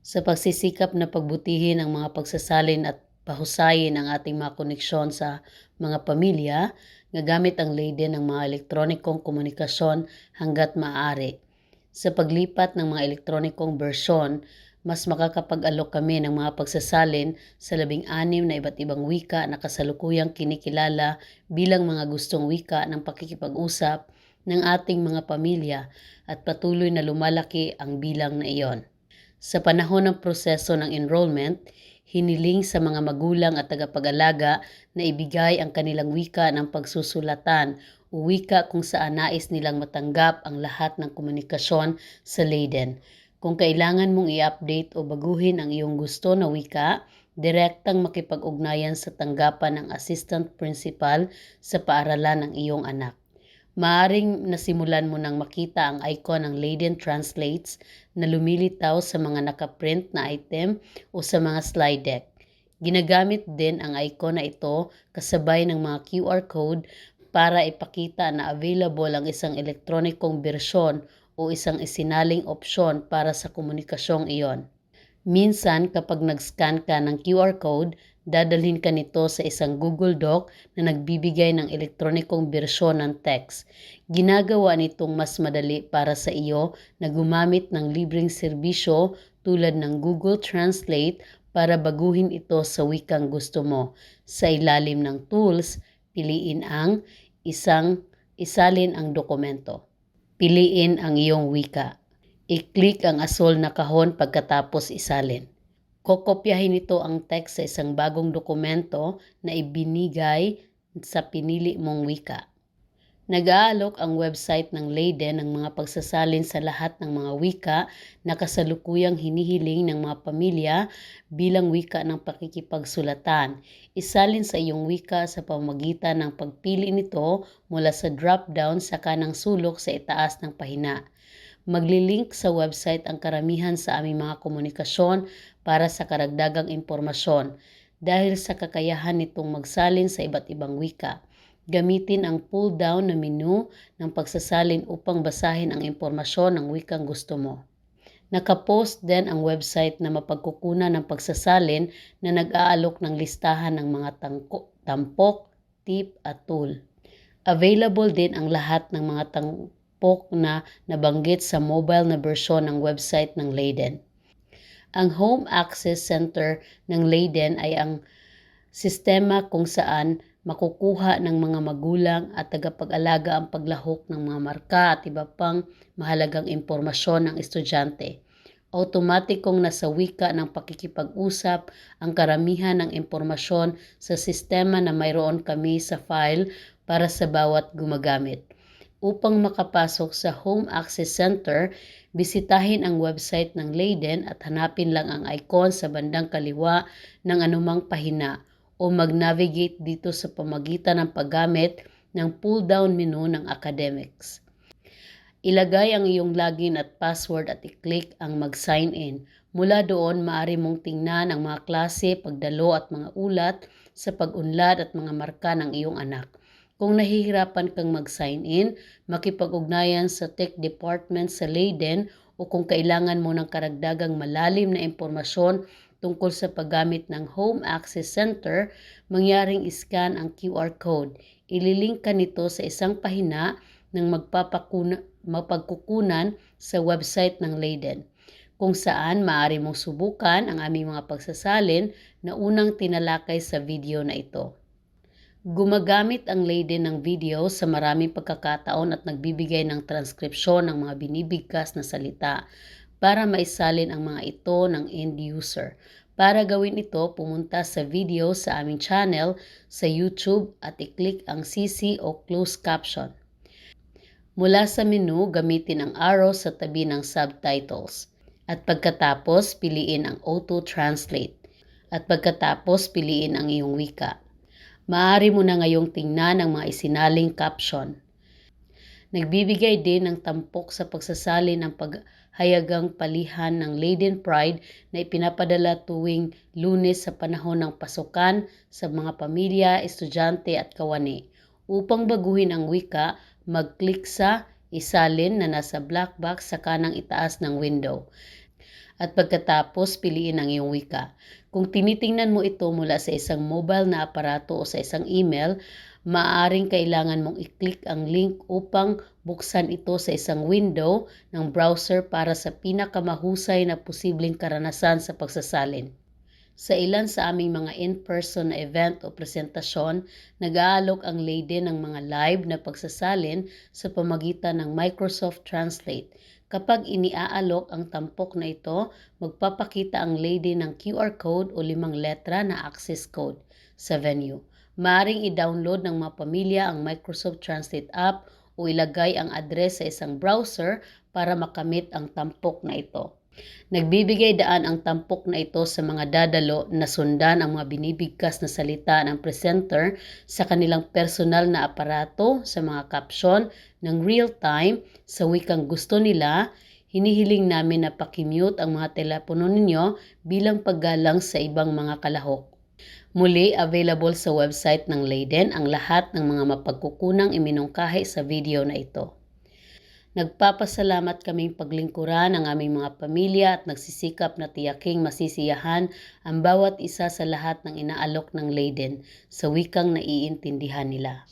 sa pagsisikap na pagbutihin ang mga pagsasalin at pahusayin ang ating mga koneksyon sa mga pamilya gamit ang Leiden ng mga elektronikong komunikasyon hanggat maaari. Sa paglipat ng mga elektronikong bersyon, mas makakapag-alok kami ng mga pagsasalin sa labing anim na iba't ibang wika na kasalukuyang kinikilala bilang mga gustong wika ng pakikipag-usap ng ating mga pamilya at patuloy na lumalaki ang bilang na iyon. Sa panahon ng proseso ng enrollment, hiniling sa mga magulang at tagapag-alaga na ibigay ang kanilang wika ng pagsusulatan o wika kung saan nais nilang matanggap ang lahat ng komunikasyon sa Leiden. Kung kailangan mong i-update o baguhin ang iyong gusto na wika, direktang makipag-ugnayan sa tanggapan ng assistant principal sa paaralan ng iyong anak. Maaring nasimulan mo nang makita ang icon ng Leiden Translates na lumilitaw sa mga nakaprint na item o sa mga slide deck. Ginagamit din ang icon na ito kasabay ng mga QR code para ipakita na available ang isang elektronikong bersyon o isang isinaling opsyon para sa komunikasyong iyon. Minsan kapag nag-scan ka ng QR code, dadalhin ka nito sa isang Google Doc na nagbibigay ng elektronikong bersyon ng text. Ginagawa nitong mas madali para sa iyo na gumamit ng libreng serbisyo tulad ng Google Translate para baguhin ito sa wikang gusto mo. Sa ilalim ng tools, piliin ang isang isalin ang dokumento. Piliin ang iyong wika. I-click ang asol na kahon pagkatapos isalin. Kokopyahin ito ang text sa isang bagong dokumento na ibinigay sa pinili mong wika. Nag-aalok ang website ng Leiden ng mga pagsasalin sa lahat ng mga wika na kasalukuyang hinihiling ng mga pamilya bilang wika ng pakikipagsulatan. Isalin sa iyong wika sa pamagitan ng pagpili nito mula sa drop-down sa kanang sulok sa itaas ng pahina. Maglilink sa website ang karamihan sa aming mga komunikasyon para sa karagdagang impormasyon dahil sa kakayahan nitong magsalin sa iba't ibang wika. Gamitin ang pull-down na menu ng pagsasalin upang basahin ang impormasyon ng wikang gusto mo. Nakapost din ang website na mapagkukunan ng pagsasalin na nag-aalok ng listahan ng mga tangko, tampok, tip at tool. Available din ang lahat ng mga tampok na nabanggit sa mobile na bersyon ng website ng Leiden. Ang Home Access Center ng Leiden ay ang sistema kung saan makukuha ng mga magulang at tagapag-alaga ang paglahok ng mga marka at iba pang mahalagang impormasyon ng estudyante. Automatikong nasa wika ng pakikipag-usap ang karamihan ng impormasyon sa sistema na mayroon kami sa file para sa bawat gumagamit. Upang makapasok sa Home Access Center, bisitahin ang website ng Leiden at hanapin lang ang icon sa bandang kaliwa ng anumang pahina o mag-navigate dito sa pamagitan ng paggamit ng pull-down menu ng academics. Ilagay ang iyong login at password at i-click ang mag-sign in. Mula doon, maaari mong tingnan ang mga klase, pagdalo at mga ulat sa pag-unlad at mga marka ng iyong anak. Kung nahihirapan kang mag-sign in, makipag-ugnayan sa tech department sa Leiden o kung kailangan mo ng karagdagang malalim na impormasyon tungkol sa paggamit ng Home Access Center, mangyaring iscan ang QR code. Ililink ka nito sa isang pahina ng mapagkukunan sa website ng Leiden kung saan maaari mong subukan ang aming mga pagsasalin na unang tinalakay sa video na ito. Gumagamit ang Leiden ng video sa maraming pagkakataon at nagbibigay ng transkripsyon ng mga binibigkas na salita para maisalin ang mga ito ng end user. Para gawin ito, pumunta sa video sa aming channel sa YouTube at i-click ang CC o closed caption. Mula sa menu, gamitin ang arrow sa tabi ng subtitles. At pagkatapos, piliin ang Auto Translate. At pagkatapos, piliin ang iyong wika. Maaari mo na ngayong tingnan ang mga isinaling caption. Nagbibigay din ng tampok sa pagsasali ng paghayagang palihan ng Leiden Pride na ipinapadala tuwing lunes sa panahon ng pasukan sa mga pamilya, estudyante at kawani. Upang baguhin ang wika, mag-click sa isalin na nasa black box sa kanang itaas ng window. At pagkatapos, piliin ang iyong wika. Kung tinitingnan mo ito mula sa isang mobile na aparato o sa isang email, maaaring kailangan mong i-click ang link upang buksan ito sa isang window ng browser para sa pinakamahusay na posibleng karanasan sa pagsasalin. Sa ilan sa aming mga in-person na event o presentasyon, nag-aalok ang lady ng mga live na pagsasalin sa pamagitan ng Microsoft Translate. Kapag iniaalok ang tampok na ito, magpapakita ang lady ng QR code o limang letra na access code sa venue. Maaring i-download ng mga pamilya ang Microsoft Translate app o ilagay ang address sa isang browser para makamit ang tampok na ito. Nagbibigay daan ang tampok na ito sa mga dadalo na sundan ang mga binibigkas na salita ng presenter sa kanilang personal na aparato sa mga caption ng real-time sa wikang gusto nila. Hinihiling namin na pakimute ang mga telepono ninyo bilang paggalang sa ibang mga kalahok. Muli, available sa website ng Leiden ang lahat ng mga mapagkukunang iminungkahi sa video na ito. Nagpapasalamat kaming paglingkuran ang aming mga pamilya at nagsisikap na tiyaking masisiyahan ang bawat isa sa lahat ng inaalok ng Leiden sa wikang naiintindihan nila.